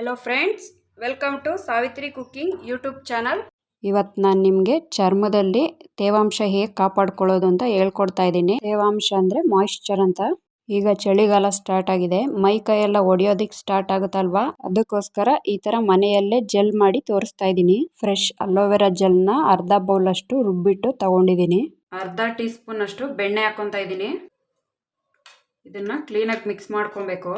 Hello friends welcome to Savitri cooking YouTube channel ಇವತ್ತು ನಾನು ನಿಮಗೆ ಚರ್ಮದಲ್ಲಿ ತೇವಾಂಶ ಹೇಗೆ ಕಾಪಾಡ್ಕೊಳ್ಳೋದು ಅಂತ ಹೇಳ್ಕೊಡ್ತಾ ಇದ್ದೀನಿ. ತೇವಾಂಶ ಅಂದರೆ ಮಾಯಿಶ್ಚರ್ ಅಂತ. ಈಗ ಚಳಿಗಾಲ ಸ್ಟಾರ್ಟ್ ಆಗಿದೆ. ಮೈ ಕೈಯೆಲ್ಲ ಒಡೆಯೋದಕ್ಕೆ ಒಡೆಯೋದಿಕ್ ಸ್ಟಾರ್ಟ್ ಆಗುತ್ತಲ್ವಾ? ಅದಕ್ಕೋಸ್ಕರ ಈ ಥರ ಮನೆಯಲ್ಲೇ ಜೆಲ್ ಮಾಡಿ ತೋರಿಸ್ತಾ ಇದ್ದೀನಿ. ಫ್ರೆಶ್ ಅಲೋವೆರಾ ಜೆಲ್ನ ಅರ್ಧ ಬೌಲ್ ಅಷ್ಟು ರುಬ್ಬಿಟ್ಟು ತಗೊಂಡಿದ್ದೀನಿ. ಅರ್ಧ ಟೀ ಸ್ಪೂನ್ ಅಷ್ಟು ಬೆಣ್ಣೆ ಹಾಕೊತಾ ಇದ್ದೀನಿ. ಇದನ್ನು ಕ್ಲೀನಾಗಿ ಮಿಕ್ಸ್ ಮಾಡ್ಕೊಬೇಕು.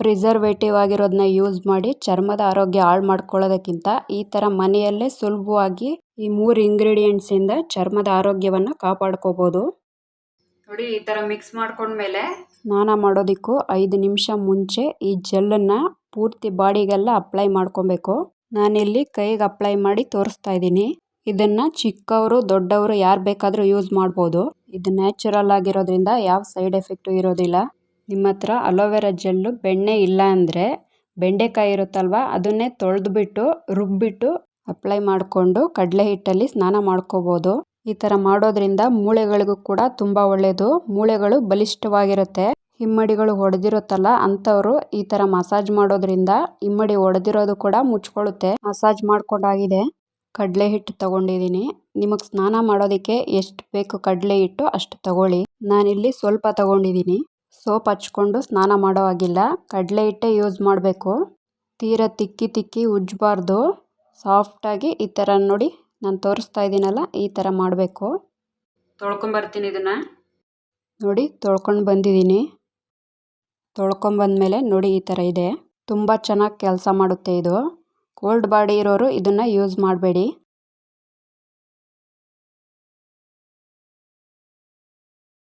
ಪ್ರಿಸರ್ವೇಟಿವ್ ಆಗಿರೋದನ್ನ ಯೂಸ್ ಮಾಡಿ ಚರ್ಮದ ಆರೋಗ್ಯ ಹಾಳು ಮಾಡ್ಕೊಳ್ಳೋದಕ್ಕಿಂತ ಈ ಥರ ಮನೆಯಲ್ಲೇ ಸುಲಭವಾಗಿ ಈ ಮೂರು ಇಂಗ್ರೀಡಿಯೆಂಟ್ಸಿಂದ ಚರ್ಮದ ಆರೋಗ್ಯವನ್ನು ಕಾಪಾಡ್ಕೋಬೋದು. ನೋಡಿ ಈ ಥರ ಮಿಕ್ಸ್ ಮಾಡ್ಕೊಂಡ್ಮೇಲೆ ಸ್ನಾನ ಮಾಡೋದಕ್ಕೂ ಐದು ನಿಮಿಷ ಮುಂಚೆ ಈ ಜೆಲ್ಲನ್ನು ಪೂರ್ತಿ ಬಾಡಿಗೆಲ್ಲ ಅಪ್ಲೈ ಮಾಡ್ಕೊಬೇಕು. ನಾನಿಲ್ಲಿ ಕೈಗೆ ಅಪ್ಲೈ ಮಾಡಿ ತೋರಿಸ್ತಾ ಇದ್ದೀನಿ. ಇದನ್ನು ಚಿಕ್ಕವರು ದೊಡ್ಡವರು ಯಾರು ಬೇಕಾದರೂ ಯೂಸ್ ಮಾಡ್ಬೋದು. ಇದು ನ್ಯಾಚುರಲ್ ಆಗಿರೋದ್ರಿಂದ ಯಾವ ಸೈಡ್ ಎಫೆಕ್ಟು ಇರೋದಿಲ್ಲ. ನಿಮ್ಮ ಹತ್ರ ಅಲೋವೆರಾ ಜೆಲ್ಲು ಬೆಣ್ಣೆ ಇಲ್ಲ ಅಂದರೆ ಬೆಂಡೆಕಾಯಿ ಇರುತ್ತಲ್ವ, ಅದನ್ನೇ ತೊಳೆದ್ಬಿಟ್ಟು, ರುಬ್ಬಿಟ್ಟು ಅಪ್ಲೈ ಮಾಡಿಕೊಂಡು ಕಡಲೆ ಹಿಟ್ಟಲ್ಲಿ ಸ್ನಾನ ಮಾಡ್ಕೋಬೋದು. ಈ ಥರ ಮಾಡೋದ್ರಿಂದ ಮೂಳೆಗಳಿಗೂ ಕೂಡ ತುಂಬ ಒಳ್ಳೆಯದು ಮೂಳೆಗಳು ಬಲಿಷ್ಠವಾಗಿರುತ್ತೆ. ಹಿಮ್ಮಡಿಗಳು ಹೊಡೆದಿರುತ್ತಲ್ಲ ಅಂಥವ್ರು ಈ ಥರ ಮಸಾಜ್ ಮಾಡೋದ್ರಿಂದ ಹಿಮ್ಮಡಿ ಹೊಡೆದಿರೋದು ಕೂಡ ಮುಚ್ಕೊಳ್ಳುತ್ತೆ. ಮಸಾಜ್ ಮಾಡ್ಕೊಂಡಾಗಿದೆ. ಕಡಲೆ ಹಿಟ್ಟು ತಗೊಂಡಿದ್ದೀನಿ. ನಿಮಗೆ ಸ್ನಾನ ಮಾಡೋದಕ್ಕೆ ಎಷ್ಟು ಬೇಕು ಕಡಲೆ ಹಿಟ್ಟು ಅಷ್ಟು ತಗೊಳ್ಳಿ. ನಾನಿಲ್ಲಿ ಸ್ವಲ್ಪ ತಗೊಂಡಿದ್ದೀನಿ. ಸೋಪ್ ಹಚ್ಕೊಂಡು ಸ್ನಾನ ಮಾಡೋ ಹಾಗಿಲ್ಲ. ಕಡಲೆ ಹಿಟ್ಟೆ ಯೂಸ್ ಮಾಡಬೇಕು. ತೀರ ತಿಕ್ಕಿ ತಿಕ್ಕಿ ಉಜ್ಜಬಾರ್ದು ಸಾಫ್ಟಾಗಿ ಈ ಥರ ನೋಡಿ ನಾನು ತೋರಿಸ್ತಾ ಇದ್ದೀನಲ್ಲ ಈ ಥರ ಮಾಡಬೇಕು. ತೊಳ್ಕೊಂಬರ್ತೀನಿ ಇದನ್ನು. ನೋಡಿ ತೊಳ್ಕೊಂಡು ಬಂದಿದ್ದೀನಿ. ತೊಳ್ಕೊಂಬಂದ್ಮೇಲೆ ನೋಡಿ ಈ ಥರ ಇದೆ. ತುಂಬ ಚೆನ್ನಾಗಿ ಕೆಲಸ ಮಾಡುತ್ತೆ ಇದು. ಕೋಲ್ಡ್ ಬಾಡಿ ಇರೋರು ಇದನ್ನು ಯೂಸ್ ಮಾಡಬೇಡಿ.